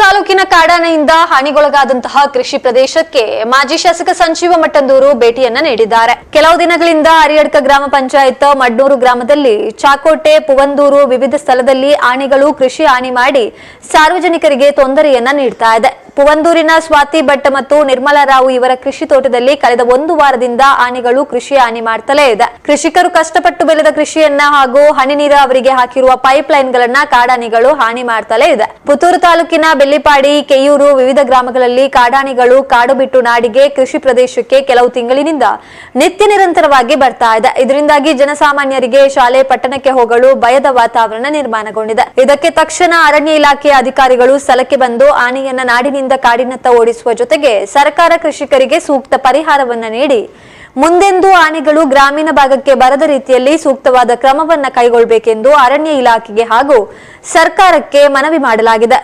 તાલુકે ತಾಲೂಕಿನ ಕಾಡಾನೆಯಿಂದ ಹಾನಿಗೊಳಗಾದಂತಹ ಕೃಷಿ ಪ್ರದೇಶಕ್ಕೆ ಮಾಜಿ ಶಾಸಕ ಸಂಜೀವ ಮಟ್ಟಂದೂರು ಭೇಟಿಯನ್ನ ನೀಡಿದ್ದಾರೆ. ಕೆಲವು ದಿನಗಳಿಂದ ಅರಿಯಡ್ಕ ಗ್ರಾಮ ಪಂಚಾಯತ್ ಮಡ್ನೂರು ಗ್ರಾಮದಲ್ಲಿ ಚಾಕೋಟೆ, ಪುವಂದೂರು ವಿವಿಧ ಸ್ಥಳದಲ್ಲಿ ಆನೆಗಳು ಕೃಷಿ ಹಾನಿ ಮಾಡಿ ಸಾರ್ವಜನಿಕರಿಗೆ ತೊಂದರೆಯನ್ನ ನೀಡ್ತಾ ಇದೆ. ಪುವಂದೂರಿನ ಸ್ವಾತಿ ಭಟ್ ಮತ್ತು ನಿರ್ಮಲಾ ರಾವ್ ಇವರ ಕೃಷಿ ತೋಟದಲ್ಲಿ ಕಳೆದ ಒಂದು ವಾರದಿಂದ ಆನೆಗಳು ಕೃಷಿ ಹಾನಿ ಮಾಡ್ತಲೇ ಇದೆ. ಕೃಷಿಕರು ಕಷ್ಟಪಟ್ಟು ಬೆಳೆದ ಕೃಷಿಯನ್ನ ಹಾಗೂ ಹನಿ ನೀರಾವರಿಗೆ ಹಾಕಿರುವ ಪೈಪ್ ಲೈನ್ಗಳನ್ನ ಕಾಡಾನೆಗಳು ಹಾನಿ ಮಾಡ್ತಲೇ ಇದೆ. ಪುತ್ತೂರು ತಾಲೂಕಿನ ಬೆಳ್ಳಿಪಾಡಿ ಕೆಯೂರು ವಿವಿಧ ಗ್ರಾಮಗಳಲ್ಲಿ ಕಾಡಾನೆಗಳು ಕಾಡು ಬಿಟ್ಟು ನಾಡಿಗೆ ಕೃಷಿ ಪ್ರದೇಶಕ್ಕೆ ಕೆಲವು ತಿಂಗಳಿನಿಂದ ನಿತ್ಯ ನಿರಂತರವಾಗಿ ಬರ್ತಾ ಇದೆ. ಇದರಿಂದಾಗಿ ಜನಸಾಮಾನ್ಯರಿಗೆ ಶಾಲೆ, ಪಟ್ಟಣಕ್ಕೆ ಹೋಗಲು ಭಯದ ವಾತಾವರಣ ನಿರ್ಮಾಣಗೊಂಡಿದೆ. ಇದಕ್ಕೆ ತಕ್ಷಣ ಅರಣ್ಯ ಇಲಾಖೆಯ ಅಧಿಕಾರಿಗಳು ಸ್ಥಳಕ್ಕೆ ಬಂದು ಆನೆಯನ್ನ ನಾಡಿನಿಂದ ಕಾಡಿನತ್ತ ಓಡಿಸುವ ಜೊತೆಗೆ ಸರ್ಕಾರ ಕೃಷಿಕರಿಗೆ ಸೂಕ್ತ ಪರಿಹಾರವನ್ನ ನೀಡಿ, ಮುಂದೆಂದೂ ಆನೆಗಳು ಗ್ರಾಮೀಣ ಭಾಗಕ್ಕೆ ಬರದ ರೀತಿಯಲ್ಲಿ ಸೂಕ್ತವಾದ ಕ್ರಮವನ್ನ ಕೈಗೊಳ್ಳಬೇಕೆಂದು ಅರಣ್ಯ ಇಲಾಖೆಗೆ ಹಾಗೂ ಸರ್ಕಾರಕ್ಕೆ ಮನವಿ ಮಾಡಲಾಗಿದೆ.